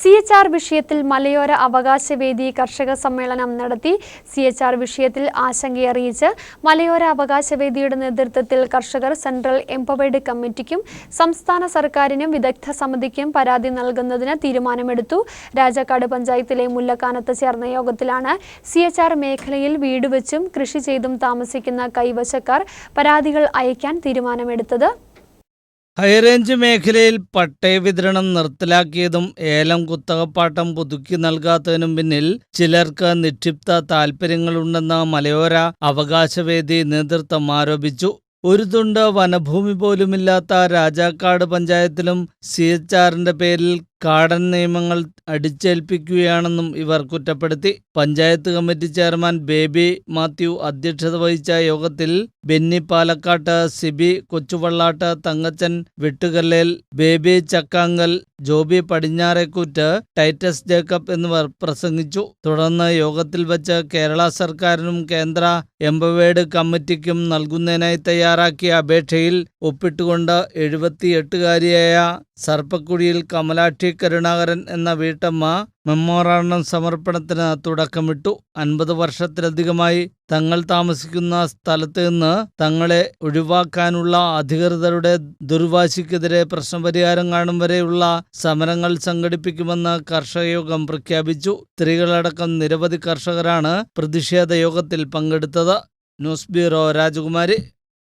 C H R വിഷയത്തിൽ മലയോര അവകാശ വേദി കർഷക സമ്മേളനം നടത്തി സി എച്ച് ആർ വിഷയത്തിൽ ആശങ്കയറിയിച്ച് മലയോര അവകാശ വേദിയുടെ നേതൃത്വത്തിൽ കർഷകർ സെൻട്രൽ എംപവേർഡ് കമ്മിറ്റിക്കും സംസ്ഥാന സർക്കാരിനും വിദഗ്ധ സമിതിക്കും പരാതി നൽകുന്നതിന് തീരുമാനമെടുത്തു. രാജാക്കാട് പഞ്ചായത്തിലെ മുല്ലക്കാനത്ത് ചേർന്ന യോഗത്തിലാണ് സി എച്ച് ആർ മേഖലയിൽ വീട് വെച്ചും കൃഷി ചെയ്തും താമസിക്കുന്ന കൈവശക്കാർ പരാതികൾ അയക്കാൻ തീരുമാനമെടുത്തത്. ഹൈറേഞ്ച് മേഖലയിൽ പട്ടയ വിതരണം നിർത്തലാക്കിയതും ഏലം കുത്തകപ്പാട്ടം പുതുക്കി നൽകാത്തതിനും പിന്നിൽ ചിലർക്ക് നിക്ഷിപ്ത താൽപ്പര്യങ്ങളുണ്ടെന്ന് മലയോര അവകാശവേദി നേതൃത്വം ആരോപിച്ചു. ഒരു തുണ്ട് വനഭൂമി പോലുമില്ലാത്ത രാജാക്കാട് പഞ്ചായത്തിലും സി എച്ച് ആറിന്റെ പേരിൽ കാടൻ നിയമങ്ങൾ അടിച്ചേൽപ്പിക്കുകയാണെന്നും ഇവർ കുറ്റപ്പെടുത്തി. പഞ്ചായത്ത് കമ്മിറ്റി ചെയർമാൻ ബേബി മാത്യു അധ്യക്ഷത വഹിച്ച യോഗത്തിൽ ബെന്നി പാലക്കാട്ട് സിബി കൊച്ചുവള്ളാട്ട് തങ്കച്ചൻ വിട്ടുകല്ലേൽ ബേബി ചക്കാങ്കൽ ജോബി പടിഞ്ഞാറേക്കൂറ്റ് ടൈറ്റസ് ജേക്കബ് എന്നിവർ പ്രസംഗിച്ചു. തുടർന്ന് യോഗത്തിൽ വച്ച് കേരള സർക്കാരിനും കേന്ദ്ര എംപവേഡ് കമ്മിറ്റിക്കും നൽകുന്നതിനായി തയ്യാറാക്കിയ അപേക്ഷയിൽ ഒപ്പിട്ടുകൊണ്ട് എഴുപത്തിയെട്ടുകാരിയായ സർപ്പക്കുഴിയിൽ കമലാക്ഷി കരുണാകരൻ എന്ന വീട്ടമ്മ മെമ്മോറാണ്ടം സമർപ്പണത്തിന് തുടക്കമിട്ടു. അൻപത് വർഷത്തിലധികമായി തങ്ങൾ താമസിക്കുന്ന സ്ഥലത്ത് നിന്ന് തങ്ങളെ ഒഴിവാക്കാനുള്ള അധികൃതരുടെ ദുർവാശിക്കെതിരെ പ്രശ്നപരിഹാരം കാണും വരെയുള്ള സമരങ്ങൾ സംഘടിപ്പിക്കുമെന്ന് കർഷക യോഗം പ്രഖ്യാപിച്ചു. സ്ത്രീകളടക്കം നിരവധി കർഷകരാണ് പ്രതിഷേധ യോഗത്തിൽ പങ്കെടുത്തത്. ന്യൂസ് ബ്യൂറോ രാജകുമാരി.